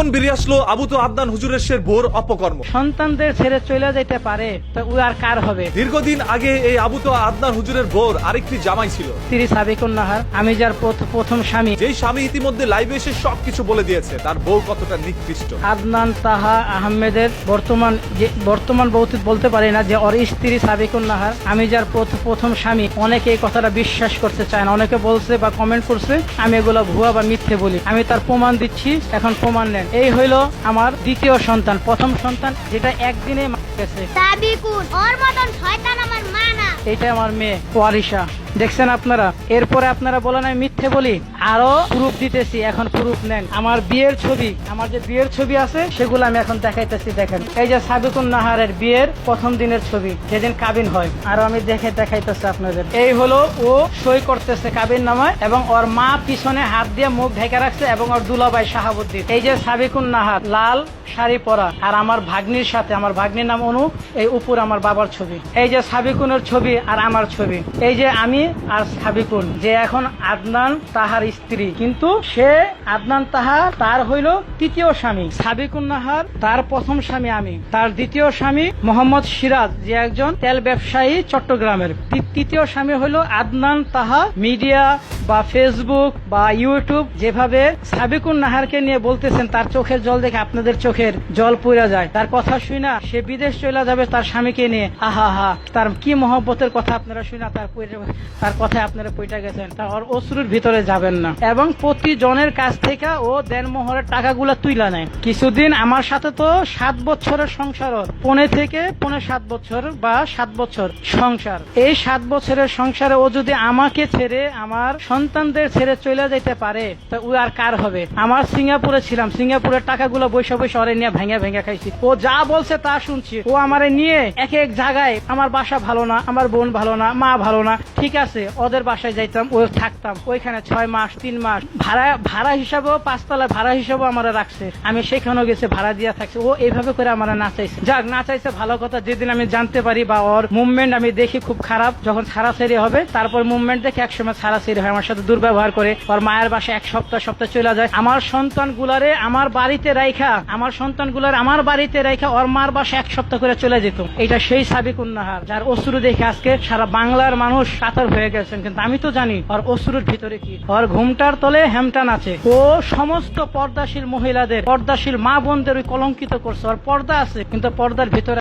এখন বেরিয়ে আসলো আবু তো আদনান হুজুরের শের বোর অপকর্ম। সন্তানদের ছেড়ে চলে যেতে পারে তো ও আর কার হবে? দীর্ঘদিন আগে এই আবু তো আদনান হুজুরের বোর আরেকটি জামাই ছিল। স্ত্রী সাবিকুন নাহার আমি যার প্রথ- প্রথম স্বামী। যেই স্বামী ইতিমধ্যে লাইভে এসে সবকিছু বলে দিয়েছে তার বউ কতটা নিকৃষ্ট। আদনান তাহা আহমেদের বর্তমান যে বর্তমান বলতে বলতে পারি না যে ওর স্ত্রী সাবিকুন নাহার আমি যার প্রথ- প্রথম স্বামী। অনেকে এই কথাটা বিশ্বাস করতে চায় না অনেকে বলছে বা কমেন্ট করছে আমি এগুলো ভুয়া বা মিথ্যে বলি। আমি তার প্রমাণ দিচ্ছি এখন প্রমাণ নেন। এই হইল আমার দ্বিতীয় সন্তান প্রথম সন্তান যেটা একদিনে মারা গেছে। ওর মতন শয়তান আমার মা না। এটা আমার মেয়ে ওয়ারিশা। দেখছেন আপনারা? এরপরে আপনারা বলেন আমি মিথ্যে বলি, আরও প্রুফ দিতেছি, এখন প্রুফ নেন। আমার বিয়ের ছবি, আমার যে বিয়ের ছবি আছে, সেগুলো আমি এখন দেখাইতেছি, দেখেন। এই যে সাবিকুন নাহারের বিয়ের প্রথম দিনের ছবি, যেদিন কাবিন হয়, আরও আমি দেখে দেখাইতেছি আপনাদের। এই হলো ও সই করতেছে কাবিন নামায়, এবং ওর মা পিছনে হাত দিয়ে মুখ ঢেকে রাখছে, এবং ওর দুলাভাই শাহাবুদ্দিন। এই যে সাবিকুন নাহার, লাল শাড়ি পরা, আর আমার ভাগ্নির সাথে, আমার ভাগ্নির নাম অনু, এই উপর আমার বাবার ছবি। এই যে সাবিকুনের ছবি, আর আমার ছবি। এই যে আমি আর সাবিকুন, যে এখন আদনান তাহার স্ত্রী। কিন্তু সে আদনান তাহা তার হইল তৃতীয় স্বামী। সাবিকুন নাহার, তার প্রথম স্বামী আমি। তার দ্বিতীয় স্বামী মোহাম্মদ সিরাজ, যে একজন তেল ব্যবসায়ী চট্টগ্রামের। তৃতীয় স্বামী হইল আদনান তাহা মিডিয়া বা ফেসবুক বা ইউটিউব যেভাবে সাবিকুন নাহারকে নিয়ে বলতেছেন, তার চোখের জল দেখে আপনাদের চোখের জল পুড়ে যায়। তার কথা শুই না সে বিদেশ চলে যাবে তার স্বামীকে নিয়ে। আহা হা তার কি মহব্বতের কথা আপনারা শুই না তার তার কথায় আপনারা পইটা গেছেন। তার অশ্রুর ভিতরে যাবেন না। এবং প্রতি জনের কাছ থেকে ও দেন দেনমোহরের টাকাগুলো তুইলা নেয়। কিছুদিন আমার সাথে তো সাত বছরের সংসার পনে থেকে পনে সাত বছর বা সাত বছর সংসার। এই সাত বছরের সংসারে ও যদি আমাকে ছেড়ে আমার সন্তানদের ছেড়ে চলে যেতে পারে, তো ও আর কার হবে? আমার সিঙ্গাপুরে ছিলাম, সিঙ্গাপুরের টাকাগুলো বৈশা বৈশা অরে নিয়ে ভেঙে ভেঙে খাইছি। ও যা বলছে তা শুনছি। ও আমারে নিয়ে এক এক জায়গায়, আমার বাসা ভালো না, আমার বোন ভালো না, মা ভালো না, ঠিক আছে, ওদের বাসায় যাইতাম, ও থাকতাম। ওইখানে ছয় মাস, তিন মাস ভাড়া ভাড়া হিসাবেও পাঁচতলা ভাড়া হিসাবেও আমার রাখছে। আমি সেখানেও গেছে, ভাড়া দিয়া থাকছে। ও এইভাবে করে আমার নাচাইছে। যাক, নাচাইছে ভালো কথা, যেদিন আমি জানতে পারি বা ওর মুভমেন্ট আমি দেখি খুব খারাপ, যখন ছাড়াছাড়ি হবে, তারপর মুভমেন্ট দেখে একসময় ছাড়াছাড়ি হয়, আমার সাথে দুর্ব্যবহার করে, ওর মায়ের বাসায় এক সপ্তাহ সপ্তাহ চলে যায়। আমার সন্তান গুলারে আমার বাড়িতে রাইখা, আমার সন্তানগুলার আমার বাড়িতে রাইখা ওর মার বাসায় এক সপ্তাহ করে চলে যেত। এটা সেই সাবিক উন্নাহার, যার অশ্রু দেখে আজকে সারা বাংলার মানুষ কাতর হয়ে গেছেন। কিন্তু আমি তো জানি ওর অশ্রুর ভিতরে কি। ওর ঘুমটার তলে হেমটান আছে। ও সমস্ত পর্দাশীল মহিলাদের, পর্দাশীল মা বোনদের ওই কলঙ্কিত করছে। ওর পর্দা আছে, কিন্তু পর্দার ভিতরে